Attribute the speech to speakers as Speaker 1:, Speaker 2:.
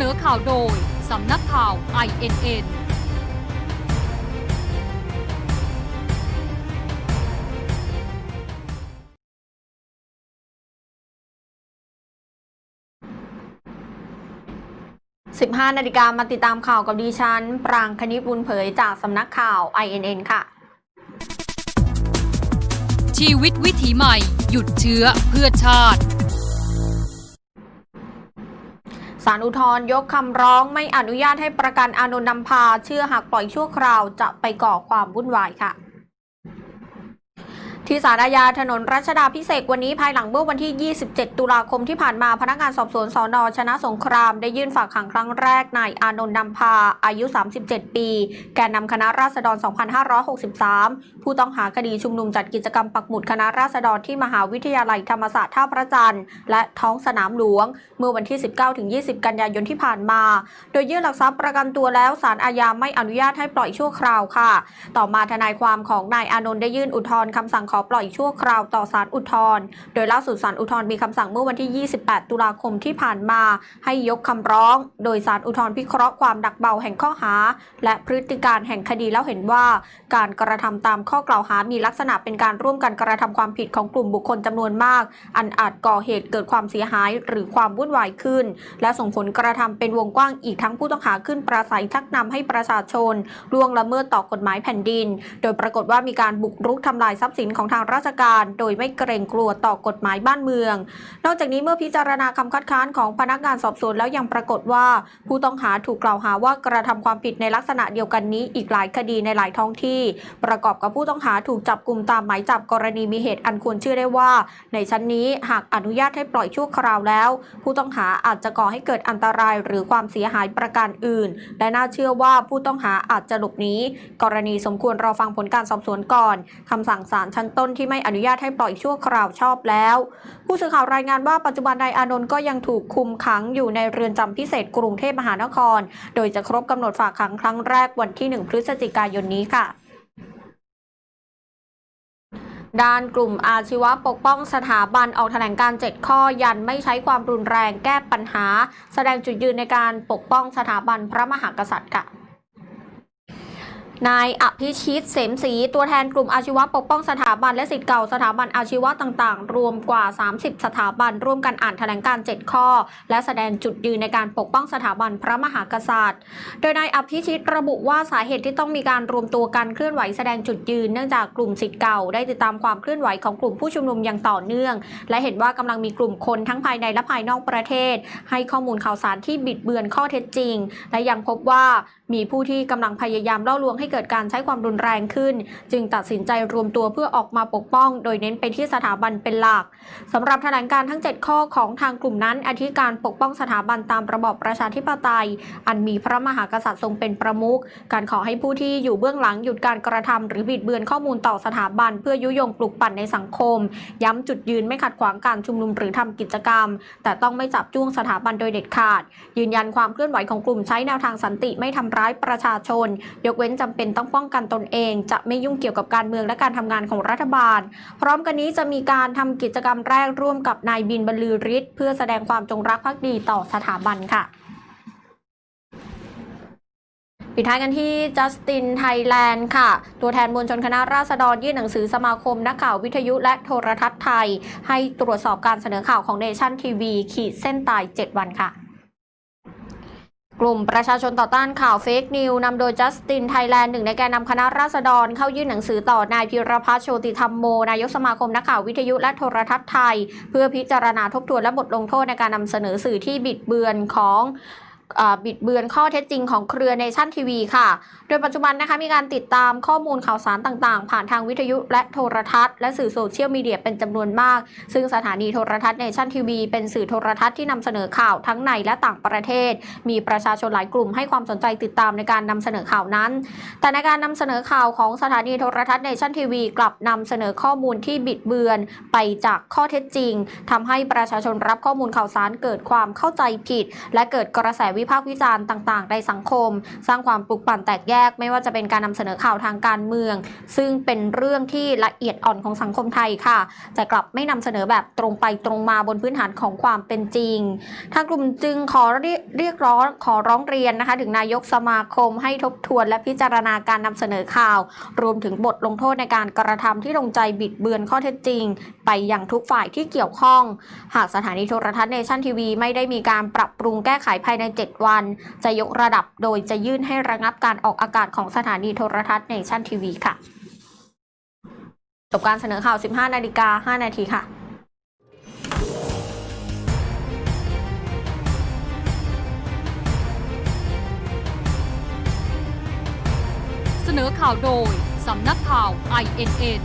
Speaker 1: นอข่าวโดย สำนักข่าว INN
Speaker 2: 15 นาฬิกามาติดตามข่าวกับดิฉัน ปรางคณิตบุญเผยจากสำนักข่าว INN ค่ะ
Speaker 1: ชีวิตวิถีใหม่ หยุดเชื้อเพื่อชาติ
Speaker 2: สารอุทธรณ์ยกคำร้องไม่อนุญาตให้ประกันอานนท์นำพา เชื่อหากปล่อยชั่วคราวจะไปก่อความวุ่นวายค่ะ ที่ศาลอาญาถนนรัชดาพิเศษวันนี้ภายหลังเมื่อวันที่ 27 ตุลาคมที่ผ่านมาพนักงานสอบสวนสอนอชนะสงคราม ได้ยื่นฝากขังครั้งแรกนายอานนท์นำพา อายุ 37 ปี แกนนำคณะราษฎร 2563 ผู้ต้องหาคดีชุมนุมจัดกิจกรรมปักหมุดคณะราษฎรที่มหาวิทยาลัยธรรมศาสตร์ท่าพระจันทร์และท้องสนามหลวง เมื่อวันที่ 19-20 กันยายนที่ผ่านมา โดยยื่นหลักทรัพย์ประกันตัวแล้วศาลอาญาไม่อนุญาตให้ปล่อยชั่วคราวค่ะ ต่อมาทนายความของนายอานนท์ได้ยื่นอุทธรณ์คำสั่งขอปล่อยชั่วคราวต่อศาลอุทธรณ์โดยล่าสุดศาลอุทธรณ์มีคำสั่งเมื่อวันที่ 28 ตุลาคมที่ผ่านมาให้ยกคำร้อง โดยศาลอุทธรณ์พิเคราะห์ความดักเบาแห่งข้อหา และพฤติการแห่งคดีแล้วเห็นว่า การกระทำตามข้อกล่าวหามีลักษณะเป็นการร่วมกันกระทำความผิดของกลุ่มบุคคลจำนวนมาก อันอาจก่อเหตุเกิดความเสียหายหรือความวุ่นวายขึ้น และส่งผลกระทำเป็นวงกว้างอีกทั้งผู้ต้องหาขึ้นปราศัยชักนำให้ประชาชนล่วงละเมิดต่อกฎหมายแผ่นดิน โดยปรากฏว่ามีการบุกรุกทำลายทรัพย์สินของของทางราชการ โดยไม่เกรงกลัวต่อกฎหมายบ้านเมือง นอกจากนี้เมื่อพิจารณาคำคัดค้านของพนักงานสอบสวนแล้วยังปรากฏว่า ผู้ต้องหาถูกกล่าวหาว่ากระทำความผิดในลักษณะเดียวกันนี้อีกหลายคดีในหลายท้องที่ ประกอบกับผู้ต้องหาถูกจับกลุ่มตามหมายจับกรณีมีเหตุอันควรเชื่อได้ว่า ในชั้นนี้หากอนุญาตให้ปล่อยชั่วคราวแล้ว ผู้ต้องหาอาจจะก่อให้เกิดอันตรายหรือความเสียหายประการอื่น และน่าเชื่อว่าผู้ต้องหาอาจจะหลบหนีกรณีสมควรรอฟังผลการสอบสวนก่อนคำสั่งศาลชั้นต้นที่ไม่อนุญาตให้ปล่อยชั่วคราวชอบแล้ว ผู้สื่อข่าวรายงานว่าปัจจุบันนายอานนท์ก็ยังถูกคุมขังอยู่ในเรือนจำพิเศษกรุงเทพมหานคร โดยจะครบกำหนดฝากขังครั้งแรกวันที่ 1 พฤศจิกายนนี้ค่ะด้านกลุ่มอาชีวะปกป้องสถาบันออกแถลงการ 7 ข้อยันไม่ใช้ความรุนแรงแก้ปัญหา แสดงจุดยืนในการปกป้องสถาบันพระมหากษัตริย์ค่ะ นายอภิชิตเสมศรีตัวแทนกลุ่มอาชีวะปกป้องสถาบันและสิทธิ์เก่าสถาบันอาชีวะต่างๆ รวมกว่า 30 สถาบัน ร่วมกันอ่านแถลงการ 7 ข้อ และแสดงจุดยืนในการปกป้องสถาบันพระมหากษัตริย์ โดยนายอภิชิตระบุว่าสาเหตุที่ต้องมีการรวมตัวกันเคลื่อนไหวแสดงจุดยืนเนื่องจากกลุ่มสิทธิ์เก่าได้ติดตามความเคลื่อนไหวของกลุ่มผู้ชุมนุมอย่างต่อเนื่อง และเห็นว่ากำลังมีกลุ่มคนทั้งภายในและภายนอกประเทศ ให้ข้อมูลข่าวสารที่บิดเบือนข้อเท็จจริง และยังพบว่า มีผู้ที่กำลังพยายามล่อลวงให้เกิดการใช้ความรุนแรงขึ้น จึงตัดสินใจรวมตัวเพื่อออกมาปกป้อง โดยเน้นไปที่สถาบันเป็นหลักสำหรับแถลงการทั้ง 7 ข้อของทางกลุ่มนั้นอธิการปกป้องสถาบันตามระบอบประชาธิปไตย อันมีพระมหากษัตริย์ทรงเป็นประมุขการขอให้ผู้ที่อยู่เบื้องหลังหยุดการกระทำหรือบิดเบือนข้อมูลต่อสถาบัน เพื่อยุยงปลุกปั่นในสังคม ย้ำจุดยืนไม่ขัดขวางการชุมนุมหรือทำกิจกรรม แต่ต้องไม่จับจ้วงสถาบันโดยเด็ดขาด ยืนยันความเคลื่อนไหวของกลุ่มใช้แนวทางสันติไม่ทำร้ายประชาชน ยกเว้นจำเป็นต้องป้องกันตนเอง จะไม่ยุ่งเกี่ยวกับการเมืองและการทำงานของรัฐบาล พร้อมกันนี้จะมีการทำกิจกรรมแรกร่วมกับนายบินบรรลือฤทธิ์เพื่อแสดงความจงรักภักดีต่อสถาบันค่ะปิดท้ายกันที่จัสตินไทยแลนด์ค่ะ ตัวแทนมวลชนคณะราษฎรยื่นหนังสือสมาคมนักข่าววิทยุและโทรทัศน์ไทย ให้ตรวจสอบการเสนอข่าวของเนชั่นทีวีขีดเส้นตาย 7 วันค่ะ กลุ่มประชาชนต่อต้านข่าวเฟกนิวนำโดยจัสตินไทยแลนด์หนึ่งในแกนนำคณะราษฎรเข้ายื่นหนังสือต่อนายพิรพัฒน์โชติธรรมโม นายกสมาคมนักข่าววิทยุและโทรทัศน์ไทย เพื่อพิจารณาทบทวนและบทลงโทษในการนำเสนอสื่อที่บิดเบือนของ บิดเบือนข้อเท็จจริงของเครือเนชั่นทีวีค่ะ โดยปัจจุบันนะคะมีการติดตามข้อมูลข่าวสารต่างๆ ผ่านทางวิทยุและโทรทัศน์ และสื่อโซเชียลมีเดียเป็นจำนวนมาก ซึ่งสถานีโทรทัศน์เนชั่นทีวีเป็นสื่อโทรทัศน์ที่นำเสนอข่าวทั้งในและต่างประเทศ มีประชาชนหลายกลุ่มให้ความสนใจติดตามในการนำเสนอข่าวนั้น แต่ในการนำเสนอข่าวของสถานีโทรทัศน์เนชั่นทีวีกลับนำเสนอข้อมูลที่บิดเบือนไปจากข้อเท็จจริงทำให้ประชาชนรับข้อมูลข่าวสารเกิดความเข้าใจผิด และเกิดกระแสวิพากษ์วิจารณ์ต่างๆ ในสังคม สร้างความปลุกปั่นแตกแยก ไม่ว่าจะเป็นการนำเสนอข่าวทางการเมือง ซึ่งเป็นเรื่องที่ละเอียดอ่อนของสังคมไทยค่ะ แต่กลับไม่นำเสนอแบบตรงไปตรงมาบนพื้นฐานของความเป็นจริง ทางกลุ่มจึงขอเรียกร้องขอร้องเรียนนะคะ ถึงนายกสมาคมให้ทบทวนและพิจารณาการนำเสนอข่าว รวมถึงบทลงโทษในการกระทำที่ลงใจบิดเบือนข้อเท็จจริง ไปยังทุกฝ่ายที่เกี่ยวข้อง หากสถานีโทรทัศน์เนชั่นทีวีไม่ได้มีการปรับปรุงแก้ไขภายใน7 วัน จะยกระดับโดยจะยื่นให้ระงับการออกอากาศของสถานีโทรทัศน์เนชั่นทีวีค่ะจบการเสนอข่าว 15 นาฬิกา 5 นาทีค่ะ
Speaker 1: เสนอข่าวโดย สำนักข่าว INN